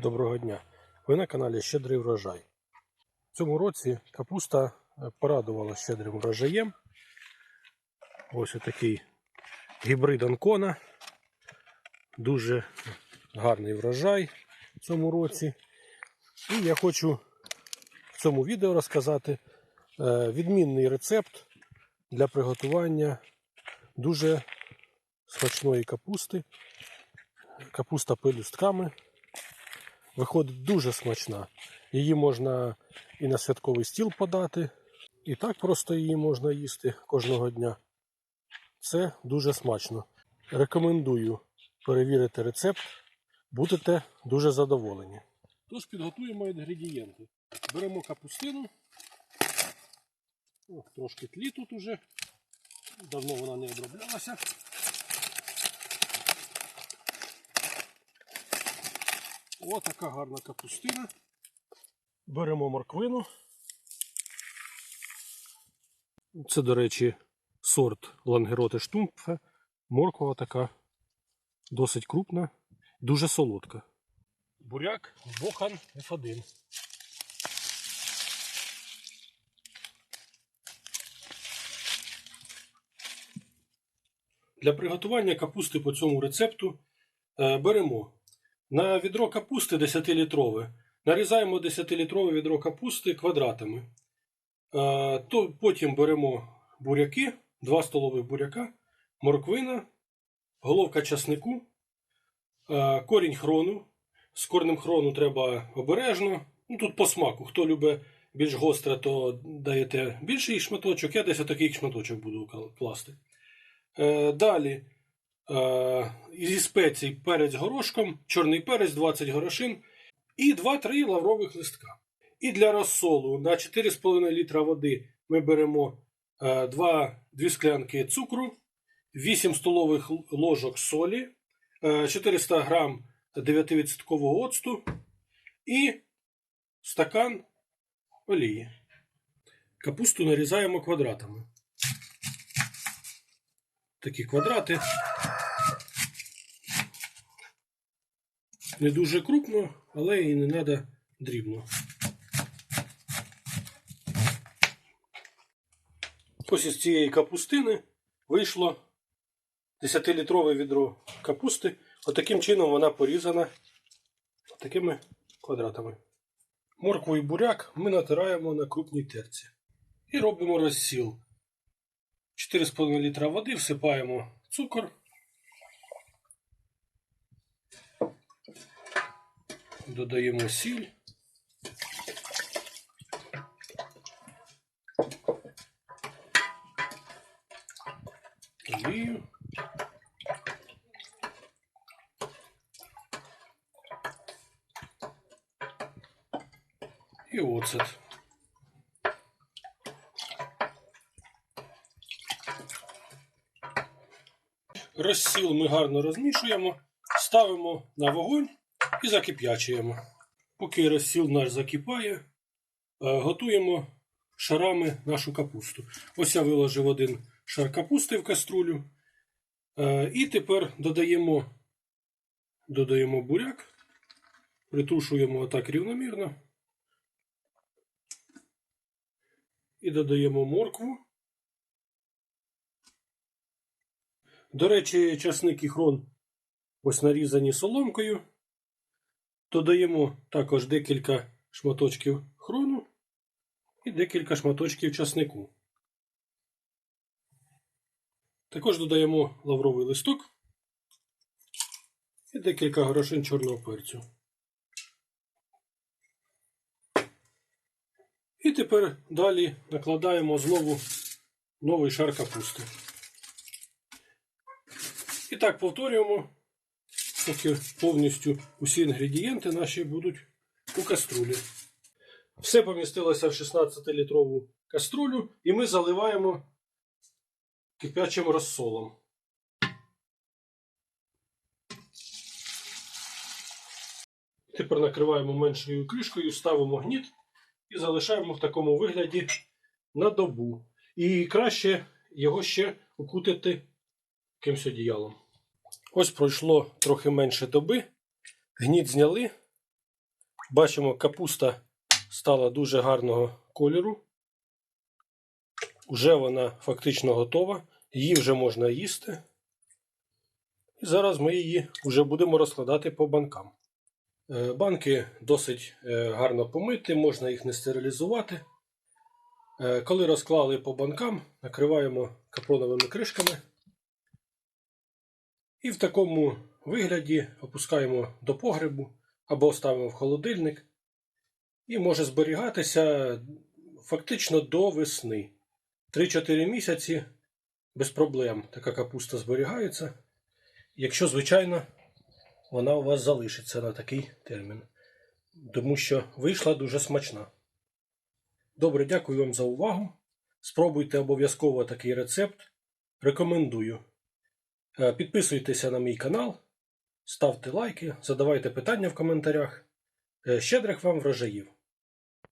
Доброго дня! Ви на каналі Щедрий врожай. В цьому році капуста е, порадувала щедрим врожаєм. Ось отакий гібрид Анкона. Дуже гарний врожай в цьому році. І я хочу в цьому відео розказати е, відмінний рецепт для приготування дуже смачної капусти. Капуста пелюстками. Виходить дуже смачна. Її можна і на святковий стіл подати, і так просто її можна їсти кожного дня. Це дуже смачно. Рекомендую перевірити рецепт, будете дуже задоволені. Тож підготуємо інгредієнти. Беремо капустину. О, трошки тлі тут уже. Давно вона не оброблялася. О, така гарна капустина. Беремо морквину. Це, до речі, сорт лангероти штумпфе. Морква така досить крупна, дуже солодка. Буряк бохан F1. Для приготування капусти по цьому рецепту е, беремо на відро капусти 10-літрове. Нарізаємо 10-літрове відро капусти квадратами. То потім беремо буряки, 2 столових буряка, морквина, головка часнику, корінь хрону. З корнем хрону треба обережно. Ну, тут по смаку. Хто любить більш гостре, то даєте більший шматочок. Я десь отакий шматочок буду класти. Е, Далі зі спецій перець горошком, чорний перець 20 горошин і 2-3 лаврових листка. І для розсолу на 4,5 літра води ми беремо 2, 2 склянки цукру, 8 столових ложок солі, е, 400 грам 9% оцту і стакан олії. Капусту нарізаємо квадратами. Такі квадрати. Не дуже крупно, але і не треба дрібно. Ось із цієї капустини вийшло 10-літрове відро капусти. Отаким чином вона порізана такими квадратами. Моркву і буряк ми натираємо на крупній терці. І робимо розсіл. 4,5 літра води всипаємо цукор. Додаємо сіль. Олію. І оцет. Розсіл ми гарно розмішуємо, ставимо на вогонь і закип'ячуємо. Поки розсіл наш закипає, е, готуємо шарами нашу капусту. Ось я виложив один шар капусти в каструлю. Е, І тепер додаємо, додаємо буряк, притушуємо отак рівномірно. І додаємо моркву. До речі, часник і хрон ось нарізані соломкою. Додаємо також декілька шматочків хрону і декілька шматочків часнику. Також додаємо лавровий листок і декілька горошин чорного перцю. І тепер далі накладаємо знову новий шар капусти. І так повторюємо, поки повністю усі інгредієнти наші будуть у каструлі. Все помістилося в 16-літрову каструлю, і ми заливаємо кип'ячим розсолом. Тепер накриваємо меншою кришкою, ставимо гніт і залишаємо в такому вигляді на добу. І краще його ще укутити якимось одіялом. Ось пройшло трохи менше доби. Гніт зняли. Бачимо, капуста стала дуже гарного кольору. Уже вона фактично готова. Її вже можна їсти. І зараз ми її вже будемо розкладати по банкам. Е, Банки досить е, гарно помиті, можна їх не стерилізувати. Е, Коли розклали по банкам, накриваємо капроновими кришками. І в такому вигляді опускаємо до погребу або ставимо в холодильник. І може зберігатися фактично до весни. 3-4 місяці без проблем така капуста зберігається. Якщо, звичайно, вона у вас залишиться на такий термін. Тому що вийшла дуже смачна. Добре, дякую вам за увагу. Спробуйте обов'язково такий рецепт. Рекомендую. Е, Підписуйтеся на мій канал, ставте лайки, задавайте питання в коментарях. Е, Щедрих вам врожаїв!